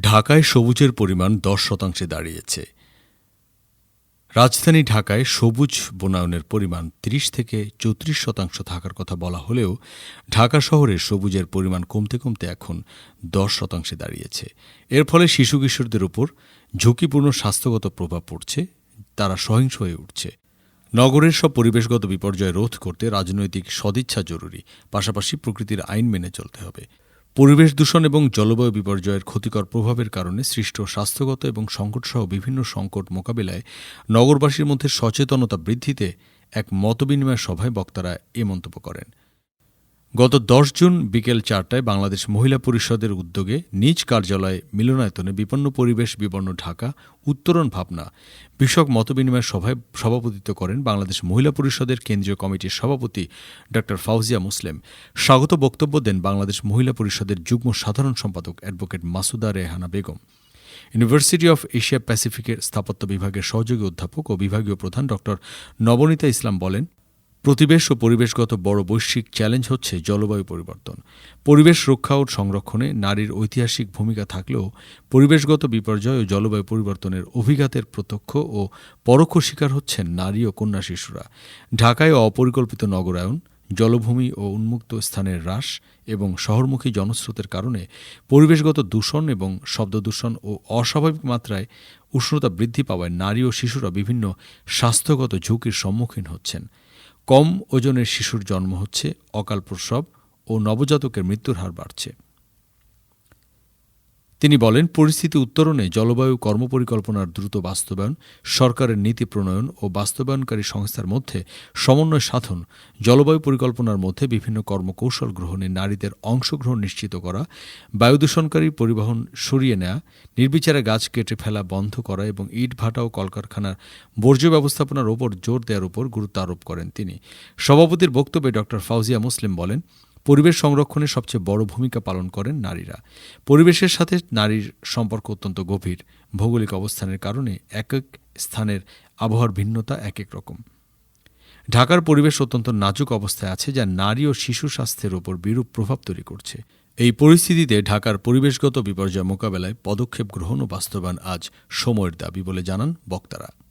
ঢাকায় সবুজের পরিমাণ দশ শতাংশে দাঁড়িয়েছে। রাজধানী ঢাকায় সবুজ বনায়নের পরিমাণ ৩০ থেকে চৌত্রিশ শতাংশ থাকার কথা বলা হলেও ঢাকা শহরে সবুজের পরিমাণ কমতে কমতে এখন দশ শতাংশে দাঁড়িয়েছে। এর ফলে শিশু কিশোরদের উপর ঝুঁকিপূর্ণ স্বাস্থ্যগত প্রভাব পড়ছে, তারা সহিংস হয়ে উঠছে। নগরের সব পরিবেশগত বিপর্যয় রোধ করতে রাজনৈতিক সদিচ্ছা জরুরি, পাশাপাশি প্রকৃতির আইন মেনে চলতে হবে। পরিবেশ দূষণ এবং জলবায়ু বিপর্যয়ের ক্ষতিকর প্রভাবের কারণে সৃষ্ট স্বাস্থ্যগত এবং সংকটসহ বিভিন্ন সংকট মোকাবিলায় নগরবাসীর মধ্যে সচেতনতা বৃদ্ধিতে এক মতবিনিময় সভায় বক্তারা এ মন্তব্য করেন। গত দশ জুন বিকেল চারটায় বাংলাদেশ মহিলা পরিষদের উদ্যোগে নিজ কার্যালয়ে মিলনায়তনে বিপন্ন পরিবেশ বিপন্ন ঢাকা, উত্তরণ ভাবনা, বিষয়ক মতবিনিময় সভায় সভাপতিত্ব করেন বাংলাদেশ মহিলা পরিষদের কেন্দ্রীয় কমিটির সভাপতি ড. ফাউজিয়া মুসলিম। স্বাগত বক্তব্য দেন বাংলাদেশ মহিলা পরিষদের যুগ্ম সাধারণ সম্পাদক advocate Masuda Rehana Begum. University of Asia প্যাসিফিকের স্থাপত্য বিভাগের সহযোগী অধ্যাপক ও বিভাগীয় প্রধান ড. নবনীতা ইসলাম বলেন প্রতিবেশ ও পরিবেশগত বড় বৈশ্বিক চ্যালেঞ্জ হচ্ছে জলবায়ু পরিবর্তন। পরিবেশ রক্ষা ও সংরক্ষণে নারীর ঐতিহাসিক ভূমিকা থাকলেও পরিবেশগত বিপর্যয় ও জলবায়ু পরিবর্তনের অভিঘাতের প্রত্যক্ষ ও পরোক্ষ শিকার হচ্ছেন নারী ও কন্যা শিশুরা। ঢাকায় অপরিকল্পিত নগরায়ন, জলভূমি ও উন্মুক্ত স্থানের হ্রাস এবং শহরমুখী জনস্রোতের কারণে পরিবেশগত দূষণ এবং শব্দ দূষণ ও অস্বাভাবিক মাত্রায় উষ্ণতা বৃদ্ধি পাওয়ায় নারী ও শিশুরা বিভিন্ন স্বাস্থ্যগত ঝুঁকির সম্মুখীন হচ্ছেন। কম ওজনের শিশুর জন্ম হচ্ছে অকাল প্রসব ও নবজাতকের মৃত্যুর হার বাড়ছে। তিনি বলেন, পরিস্থিতি উত্তরণে জলবায়ু কর্মপরিকল্পনার দ্রুত বাস্তবায়ন, সরকারের নীতি প্রণয়ন ও বাস্তবায়নকারী সংস্থার মধ্যে সমন্বয় সাধন, জলবায়ু পরিকল্পনার মধ্যে বিভিন্ন কর্মকৌশল গ্রহণে নারীদের অংশগ্রহণ নিশ্চিত করা বায়ুদূষণকারী পরিবহন সরিয়ে নেওয়া নির্বিচারে গাছ কেটে ফেলা বন্ধ করা এবং ইট ভাটা ও কলকারখানার বর্জ্য ব্যবস্থাপনার ওপর জোর দেওয়ার উপর গুরুত্ব আরোপ করেন তিনি। সভাপতির বক্তব্যে ড. ফাউজিয়া মুসলিম বলেন পরিবেশ সংরক্ষণে সবচেয়ে বড় ভূমিকা পালন করেন নারীরা। পরিবেশের সাথে নারীর সম্পর্ক অত্যন্ত গভীর। ভৌগোলিক অবস্থানের কারণে এক এক স্থানের আবহাওয়ার ভিন্নতা এক এক রকম। ঢাকার পরিবেশ অত্যন্ত নাজুক অবস্থায় আছে, যা নারী ও শিশু স্বাস্থ্যের ওপর বিরূপ প্রভাব তৈরি করছে। এই পরিস্থিতিতে ঢাকার পরিবেশগত বিপর্যয় মোকাবেলায় পদক্ষেপ গ্রহণ ও বাস্তবায়ন আজ সময়ের দাবি বলে জানান বক্তারা।